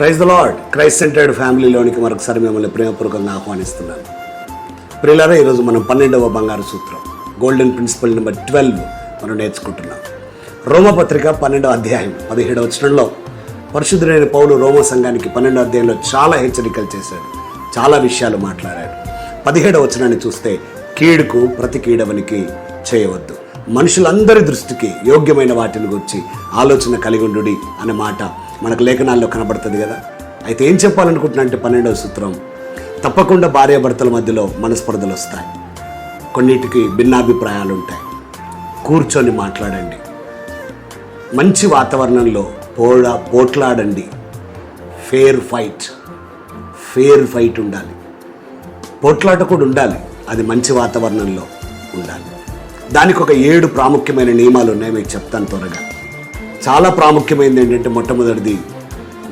Praise the Lord Christ centred ఫ్యామిలీలోనికి మరొకసారి మిమ్మల్ని ప్రేమపూర్వకంగా ఆహ్వానిస్తున్నాను. ప్రియులారా ఈరోజు మనం పన్నెండవ బంగారు సూత్రం గోల్డెన్ ప్రిన్సిపల్ నెంబర్ ట్వెల్వ్ మనం నేర్చుకుంటున్నాం. రోమపత్రిక పన్నెండవ అధ్యాయం పదిహేడవ వచనంలో పరిశుద్ధుడైన పౌలు రోమ సంఘానికి పన్నెండవ అధ్యాయంలో చాలా హెచ్చరికలు చేశాడు. చాలా విషయాలు మాట్లాడాడు. పదిహేడవ వచనాన్ని చూస్తే కీడుకు ప్రతి కీడవనికి చేయవద్దు. మనుషులందరి దృష్టికి యోగ్యమైన వాటిని గురించి ఆలోచన కలిగి ఉండుడి అనే మాట మనకు లేఖనాల్లో కనబడుతుంది కదా. అయితే ఏం చెప్పాలనుకుంటున్నా అంటే పన్నెండవ సూత్రం తప్పకుండా భార్యాభర్తల మధ్యలో మనస్పర్ధలు వస్తాయి. కొన్నిటికి భిన్నాభిప్రాయాలు ఉంటాయి కూర్చొని మాట్లాడండి. మంచి వాతావరణంలో పోడ పోట్లాడండి. ఫేర్ ఫైట్ ఫేర్ ఫైట్ ఉండాలి. పోట్లాట కూడా ఉండాలి అది మంచి వాతావరణంలో ఉండాలి. దానికి ఒక ఏడు ప్రాముఖ్యమైన నియమాలు ఉన్నాయి మీకు చెప్తాను త్వరగా. చాలా ప్రాముఖ్యమైనది ఏంటంటే మొట్టమొదటిది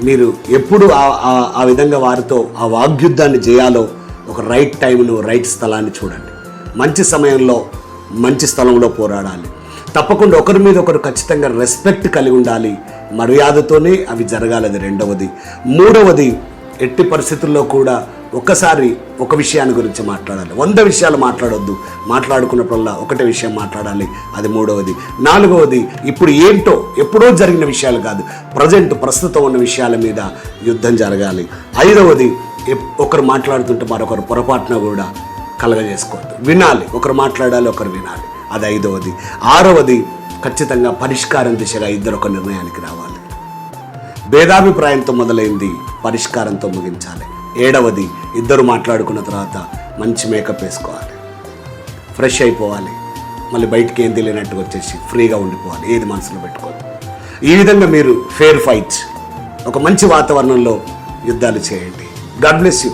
మీరు ఎప్పుడు ఆ- విధంగా వారితో ఆ వాగ్యుద్ధాన్ని చేయాలో ఒక రైట్ టైంను రైట్ స్థలాన్ని చూడండి. మంచి సమయంలో మంచి స్థలంలో పోరాడాలి. తప్పకుండా ఒకరి మీద ఒకరు ఖచ్చితంగా రెస్పెక్ట్ కలిగి ఉండాలి. మర్యాదతోనే అవి జరగాలి అది రెండవది. మూడవది ఎట్టి పరిస్థితుల్లో కూడా ఒక్కసారి ఒక విషయాన్ని గురించి మాట్లాడాలి. వంద విషయాలు మాట్లాడొద్దు. మాట్లాడుకున్నప్పుడల్లా ఒకటే విషయం మాట్లాడాలి. అది మూడవది. నాలుగవది ఇప్పుడు ఏంటో ఎప్పుడో జరిగిన విషయాలు కాదు. ప్రజెంట్ ప్రస్తుతం ఉన్న విషయాల మీద యుద్ధం జరగాలి. ఐదవది ఒకరు మాట్లాడుతుంటే మరొకరు పొరపాటున కూడా కలగజేసుకోవద్దు. వినాలి. ఒకరు మాట్లాడాలి ఒకరు వినాలి. అది ఐదవది. ఆరవది ఖచ్చితంగా పరిష్కారం దిశగా ఇద్దరు ఒక నిర్ణయానికి రావాలి. భేదాభిప్రాయంతో మొదలైంది. పరిష్కారంతో ముగించాలి. ఏడవది. ఇద్దరు మాట్లాడుకున్న తర్వాత మంచి మేకప్ వేసుకోవాలి. ఫ్రెష్ అయిపోవాలి. మళ్ళీ బయటికి ఏం తెలియనట్టుగా వచ్చేసి ఫ్రీగా ఉండిపోవాలి. ఏది మనసులో పెట్టుకోవాలి ఈ విధంగా మీరు ఫేర్ ఫైట్స్ ఒక మంచి వాతావరణంలో యుద్ధాలు చేయండి. God bless you